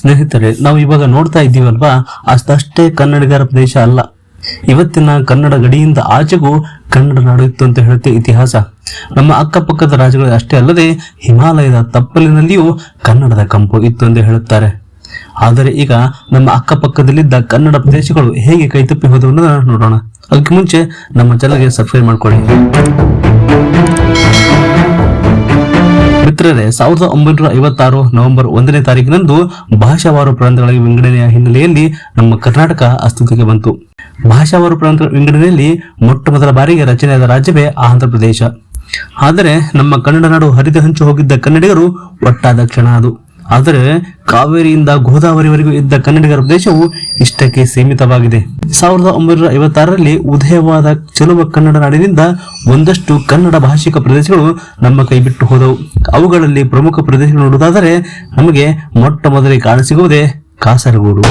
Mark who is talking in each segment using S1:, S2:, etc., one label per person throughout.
S1: ಸ್ನೇಹಿತರೆ, ನಾವು ಇವಾಗ ನೋಡ್ತಾ ಇದ್ದೀವಲ್ವಾ? ಅಷ್ಟೇ ಕನ್ನಡಿಗರ ಪ್ರದೇಶ ಅಲ್ಲ. ಇವತ್ತಿನ ಕನ್ನಡ ಗಡಿಯಿಂದ ಆಚೆಗೂ ಕನ್ನಡ ನಾಡು ಇತ್ತು ಅಂತ ಹೇಳುತ್ತೆ ಇತಿಹಾಸ. ನಮ್ಮ ಅಕ್ಕಪಕ್ಕದ ರಾಜ್ಯಗಳು ಅಷ್ಟೇ ಅಲ್ಲದೆ ಹಿಮಾಲಯದ ತಪ್ಪಲಿನಲ್ಲಿಯೂ ಕನ್ನಡದ ಕಂಪು ಇತ್ತು ಎಂದು ಹೇಳುತ್ತಾರೆ. ಆದರೆ ಈಗ ನಮ್ಮ ಅಕ್ಕಪಕ್ಕದಲ್ಲಿದ್ದ ಕನ್ನಡ ಪ್ರದೇಶಗಳು ಹೇಗೆ ಕೈತಪ್ಪಿ ಹೋದವು ನೋಡೋಣ. ಅದಕ್ಕೆ ಮುಂಚೆ ನಮ್ಮ ಚಾನಲ್ಗೆ ಸಬ್ಸ್ಕ್ರೈಬ್ ಮಾಡ್ಕೊಳ್ಳಿ. ಮಿತ್ರರೇ ಸಾವಿರದ ಒಂಬೈನೂರ ಐವತ್ತಾರು ನವೆಂಬರ್ ಒಂದನೇ ತಾರೀಕಿನಂದು ಭಾಷಾವಾರು ಪ್ರಾಂತಗಳ ವಿಂಗಡಣೆಯ ಹಿನ್ನೆಲೆಯಲ್ಲಿ ನಮ್ಮ ಕರ್ನಾಟಕ ಅಸ್ತಿತ್ವಕ್ಕೆ ಬಂತು. ಭಾಷಾವಾರು ಪ್ರಾಂತಗಳ ವಿಂಗಡಣೆಯಲ್ಲಿ ಮೊಟ್ಟ ಮೊದಲ ಬಾರಿಗೆ ರಚನೆಯಾದ ರಾಜ್ಯವೇ ಆಂಧ್ರ ಪ್ರದೇಶ. ಆದರೆ ನಮ್ಮ ಕನ್ನಡ ನಾಡು ಹರಿದು ಹಂಚು ಹೋಗಿದ್ದ ಕನ್ನಡಿಗರು ಒಟ್ಟಾದ ಕ್ಷಣ ಅದು. ಆದರೆ ಕಾವೇರಿಯಿಂದ ಗೋದಾವರಿವರೆಗೂ ಇದ್ದ ಕನ್ನಡಿಗರ ಪ್ರದೇಶವು ಇಷ್ಟಕ್ಕೆ ಸೀಮಿತವಾಗಿದೆ. ಸಾವಿರದ ಒಂಬೈನೂರ ಐವತ್ತಾರರಲ್ಲಿ ಉದಯವಾದ ಚೆಲುವ ಕನ್ನಡ ನಾಡಿನಿಂದ ಒಂದಷ್ಟು ಕನ್ನಡ ಭಾಷಿಕ ಪ್ರದೇಶಗಳು ನಮ್ಮ ಕೈ ಬಿಟ್ಟು ಹೋದವು. ಅವುಗಳಲ್ಲಿ ಪ್ರಮುಖ ಪ್ರದೇಶಗಳು ನೋಡುವುದಾದರೆ ನಮಗೆ ಮೊಟ್ಟ ಮೊದಲಿಗೆ ಕಾಣಸಿಗುವುದೇ ಕಾಸರಗೋಡು.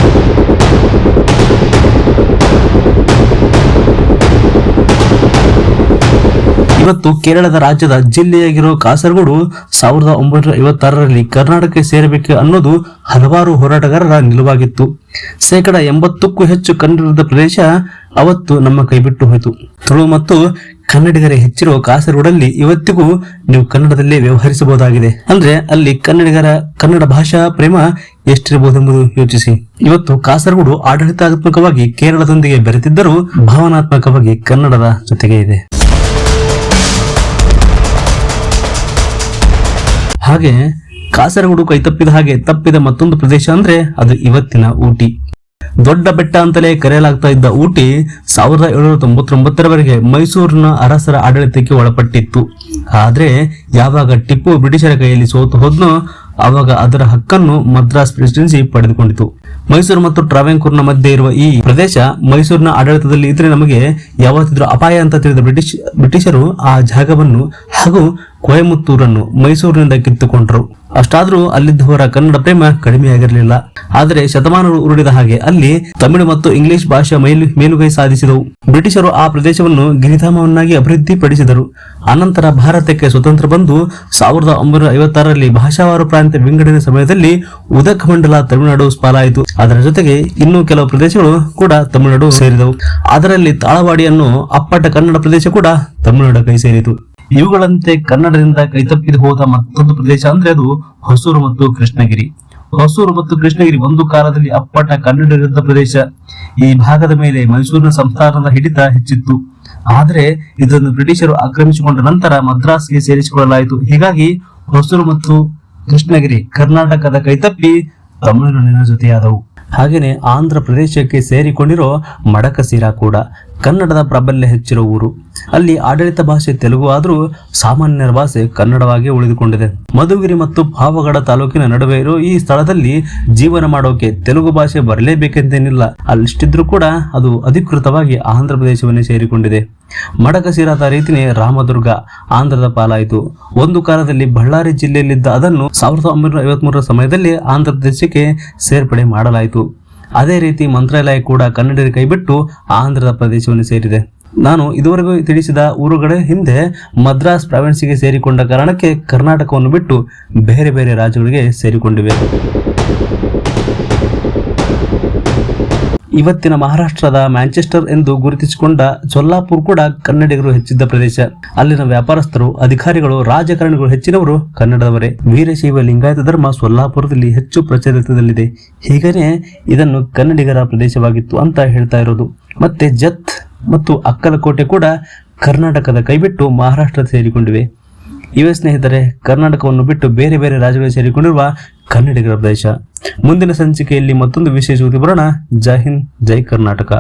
S1: ಇವತ್ತು ಕೇರಳದ ರಾಜ್ಯದ ಜಿಲ್ಲೆಯಾಗಿರೋ ಕಾಸರಗೋಡು ಸಾವಿರದ ಒಂಬೈನೂರ ಐವತ್ತಾರರಲ್ಲಿ ಕರ್ನಾಟಕಕ್ಕೆ ಸೇರಬೇಕು ಅನ್ನೋದು ಹಲವಾರು ಹೋರಾಟಗಾರರ ನಿಲುವಾಗಿತ್ತು. ಶೇಕಡ ಎಂಬತ್ತಕ್ಕೂ ಹೆಚ್ಚು ಕನ್ನಡದ ಪ್ರದೇಶ ಅವತ್ತು ನಮ್ಮ ಕೈಬಿಟ್ಟು ಹೋಯಿತು. ತುಳು ಮತ್ತು ಕನ್ನಡಿಗರೇ ಹೆಚ್ಚಿರುವ ಕಾಸರಗೋಡಲ್ಲಿ ಇವತ್ತಿಗೂ ನೀವು ಕನ್ನಡದಲ್ಲಿ ವ್ಯವಹರಿಸಬಹುದಾಗಿದೆ. ಅಂದ್ರೆ ಅಲ್ಲಿ ಕನ್ನಡಿಗರ ಕನ್ನಡ ಭಾಷಾ ಪ್ರೇಮ ಎಷ್ಟಿರಬಹುದೆಂಬುದು ಯೋಚಿಸಿ. ಇವತ್ತು ಕಾಸರಗೋಡು ಆಡಳಿತಾತ್ಮಕವಾಗಿ ಕೇರಳದೊಂದಿಗೆ ಬೆರೆತಿದ್ದರೂ ಭಾವನಾತ್ಮಕವಾಗಿ ಕನ್ನಡದ ಜೊತೆಗೆ ಇದೆ. ಹಾಗೆ ಕಾಸರಗೋಡು ಕೈ ತಪ್ಪಿದ ಹಾಗೆ ತಪ್ಪಿದ ಮತ್ತೊಂದು ಪ್ರದೇಶ ಅಂದ್ರೆ ಅದು ಇವತ್ತಿನ ಊಟಿ. ದೊಡ್ಡ ಬೆಟ್ಟ ಅಂತಲೇ ಕರೆಯಲಾಗ್ತಾ ಇದ್ದ ಊಟಿ ಸಾವಿರದ ಏಳುನೂರ ತೊಂಬತ್ತೊಂಬತ್ತರವರೆಗೆ ಮೈಸೂರಿನ ಅರಸರ ಆಡಳಿತಕ್ಕೆ ಒಳಪಟ್ಟಿತ್ತು. ಆದ್ರೆ ಯಾವಾಗ ಟಿಪ್ಪು ಬ್ರಿಟಿಷರ ಕೈಯಲ್ಲಿ ಸೋತು ಹೋದ್ನೋ ಆವಾಗ ಅದರ ಹಕ್ಕನ್ನು ಮದ್ರಾಸ್ ಪ್ರೆಸಿಡೆನ್ಸಿ ಪಡೆದುಕೊಂಡಿತು. ಮೈಸೂರು ಮತ್ತು ಟ್ರಾವೆಂಕೂರ್ನ ಮಧ್ಯೆ ಇರುವ ಈ ಪ್ರದೇಶ ಮೈಸೂರಿನ ಆಡಳಿತದಲ್ಲಿ ಇದ್ರೆ ನಮಗೆ ಯಾವತ್ತಿದ್ರೂ ಅಪಾಯ ಅಂತ ತಿಳಿದ ಬ್ರಿಟಿಷ್, ಬ್ರಿಟಿಷರು ಆ ಜಾಗವನ್ನು ಹಾಗೂ ಕೊಯಮತ್ತೂರನ್ನು ಮೈಸೂರಿನಿಂದ ಕಿತ್ತುಕೊಂಡರು. ಅಷ್ಟಾದರೂ ಅಲ್ಲಿದ್ದವರ ಕನ್ನಡ ಪ್ರೇಮ ಕಡಿಮೆಯಾಗಿರಲಿಲ್ಲ. ಆದರೆ ಶತಮಾನಗಳು ಉರುಳಿದ ಹಾಗೆ ಅಲ್ಲಿ ತಮಿಳು ಮತ್ತು ಇಂಗ್ಲಿಷ್ ಭಾಷೆ ಮೈಲು ಮೇಲುಗೈ ಸಾಧಿಸಿದವು. ಬ್ರಿಟಿಷರು ಆ ಪ್ರದೇಶವನ್ನು ಗಿರಿಧಾಮವನ್ನಾಗಿ ಅಭಿವೃದ್ಧಿಪಡಿಸಿದರು. ಅನಂತರ ಭಾರತಕ್ಕೆ ಸ್ವತಂತ್ರ ಬಂದು ಸಾವಿರದ ಒಂಬೈನೂರ ಐವತ್ತಾರರಲ್ಲಿ ಭಾಷಾವಾರು ಪ್ರಾಂತ್ಯ ವಿಂಗಡಣೆ ಸಮಯದಲ್ಲಿ ಉದಕಮಂಡಲ ತಮಿಳುನಾಡು ಪಾಲಾಯಿತು. ಅದರ ಜೊತೆಗೆ ಇನ್ನೂ ಕೆಲವು ಪ್ರದೇಶಗಳು ಕೂಡ ತಮಿಳುನಾಡು ಸೇರಿದವು. ಅದರಲ್ಲಿ ತಾಳವಾಡಿಯನ್ನು ಅಪ್ಪಟ ಕನ್ನಡ ಪ್ರದೇಶ ಕೂಡ ತಮಿಳುನಾಡು ಕೈ ಸೇರಿತು ಇವುಗಳಂತೆ ಕನ್ನಡದಿಂದ ಕೈತಪ್ಪಿದ ಹೋದ ಮತ್ತೊಂದು ಪ್ರದೇಶ ಅಂದ್ರೆ ಅದು ಹೊಸೂರು ಮತ್ತು ಕೃಷ್ಣಗಿರಿ. ಹೊಸೂರು ಮತ್ತು ಕೃಷ್ಣಗಿರಿ ಒಂದು ಕಾಲದಲ್ಲಿ ಅಪ್ಪಟ ಕನ್ನಡರಿದ್ದ ಪ್ರದೇಶ. ಈ ಭಾಗದ ಮೇಲೆ ಮೈಸೂರಿನ ಸಂಸ್ಥಾನದ ಹಿಡಿತ ಹೆಚ್ಚಿತ್ತು. ಆದರೆ ಇದನ್ನು ಬ್ರಿಟಿಷರು ಆಕ್ರಮಿಸಿಕೊಂಡ ನಂತರ ಮದ್ರಾಸ್ಗೆ ಸೇರಿಸಿಕೊಳ್ಳಲಾಯಿತು. ಹೀಗಾಗಿ ಹೊಸೂರು ಮತ್ತು ಕೃಷ್ಣಗಿರಿ ಕರ್ನಾಟಕದ ಕೈತಪ್ಪಿ ತಮಿಳುನಾಡಿನ ಜೊತೆಯಾದವು. ಹಾಗೆಯೇ ಆಂಧ್ರ ಪ್ರದೇಶಕ್ಕೆ ಸೇರಿಕೊಂಡಿರೋ ಮಡಕಸಿರಾ ಕೂಡ. ಕನ್ನಡದ ಪ್ರಾಬಲ್ಯ ಹೆಚ್ಚಿರೋ ಊರು. ಅಲ್ಲಿ ಆಡಳಿತ ಭಾಷೆ ತೆಲುಗು ಆದರೂ ಸಾಮಾನ್ಯರ ಭಾಷೆ ಕನ್ನಡವಾಗಿ ಉಳಿದುಕೊಂಡಿದೆ. ಮಧುಗಿರಿ ಮತ್ತು ಪಾವಗಡ ತಾಲೂಕಿನ ನಡುವೆ ಇರೋ ಈ ಸ್ಥಳದಲ್ಲಿ ಜೀವನ ಮಾಡೋಕೆ ತೆಲುಗು ಭಾಷೆ ಬರಲೇಬೇಕೆಂದೇನಿಲ್ಲ. ಅಲ್ಲಿಷ್ಟಿದ್ರೂ ಕೂಡ ಅದು ಅಧಿಕೃತವಾಗಿ ಆಂಧ್ರ ಪ್ರದೇಶವನ್ನೇ ಸೇರಿಕೊಂಡಿದೆ. ಮಡಕಸಿರಾದ ರೀತಿನೇ ರಾಮದುರ್ಗ ಆಂಧ್ರದ ಪಾಲಾಯಿತು. ಒಂದು ಕಾಲದಲ್ಲಿ ಬಳ್ಳಾರಿ ಜಿಲ್ಲೆಯಲ್ಲಿದ್ದ ಅದನ್ನು ಸಾವಿರದ ಒಂಬೈನೂರ ಐವತ್ಮೂರರ ಸಮಯದಲ್ಲಿ ಆಂಧ್ರ ಪ್ರದೇಶಕ್ಕೆ ಸೇರ್ಪಡೆ ಮಾಡಲಾಯಿತು. ಅದೇ ರೀತಿ ಮಂತ್ರಾಲಯ ಕೂಡ ಕನ್ನಡಿಗರ ಕೈಬಿಟ್ಟು ಆಂಧ್ರದ ಪ್ರದೇಶವನ್ನು ಸೇರಿದೆ. ನಾನು ಇದುವರೆಗೂ ತಿಳಿಸಿದ ಊರುಗಳ ಹಿಂದೆ ಮದ್ರಾಸ್ ಪ್ರಾವಿನ್ಸಿಗೆ ಸೇರಿಕೊಂಡ ಕಾರಣಕ್ಕೆ ಕರ್ನಾಟಕವನ್ನು ಬಿಟ್ಟು ಬೇರೆ ಬೇರೆ ರಾಜ್ಯಗಳಿಗೆ ಸೇರಿಕೊಂಡಿವೆ. ಇವತ್ತಿನ ಮಹಾರಾಷ್ಟ್ರದ ಮ್ಯಾಂಚೆಸ್ಟರ್ ಎಂದು ಗುರುತಿಸಿಕೊಂಡ ಜೊಲ್ಲಾಪುರ್ ಕೂಡ ಕನ್ನಡಿಗರು ಹೆಚ್ಚಿದ್ದ ಪ್ರದೇಶ. ಅಲ್ಲಿನ ವ್ಯಾಪಾರಸ್ಥರು, ಅಧಿಕಾರಿಗಳು, ರಾಜಕಾರಣಿಗಳು ಹೆಚ್ಚಿನವರು ಕನ್ನಡದವರೇ. ವೀರಶೈವ ಲಿಂಗಾಯತ ಧರ್ಮ ಸೊಲ್ಲಾಪುರದಲ್ಲಿ ಹೆಚ್ಚು ಪ್ರಚಲಿತದಲ್ಲಿದೆ. ಹೀಗೇನೆ ಇದನ್ನು ಕನ್ನಡಿಗರ ಪ್ರದೇಶವಾಗಿತ್ತು ಅಂತ ಹೇಳ್ತಾ ಇರೋದು. ಮತ್ತೆ ಜತ್ ಮತ್ತು ಅಕ್ಕಲಕೋಟೆ ಕೂಡ ಕರ್ನಾಟಕದ ಕೈಬಿಟ್ಟು ಮಹಾರಾಷ್ಟ್ರ ಸೇರಿಕೊಂಡಿವೆ. ಇವೆ ಸ್ನೇಹಿತರೆ, ಕರ್ನಾಟಕವನ್ನು ಬಿಟ್ಟು ಬೇರೆ ಬೇರೆ ರಾಜ್ಯಗಳಲ್ಲಿ ಸೇರಿಕೊಂಡಿರುವ ಕನ್ನಡಿಗರ ಪ್ರದೇಶ. ಮುಂದಿನ ಸಂಚಿಕೆಯಲ್ಲಿ ಮತ್ತೊಂದು ವಿಶೇಷ ಉದ್ದಿ ಬರೋಣ. ಜೈ ಹಿಂದ್, ಜೈ ಕರ್ನಾಟಕ.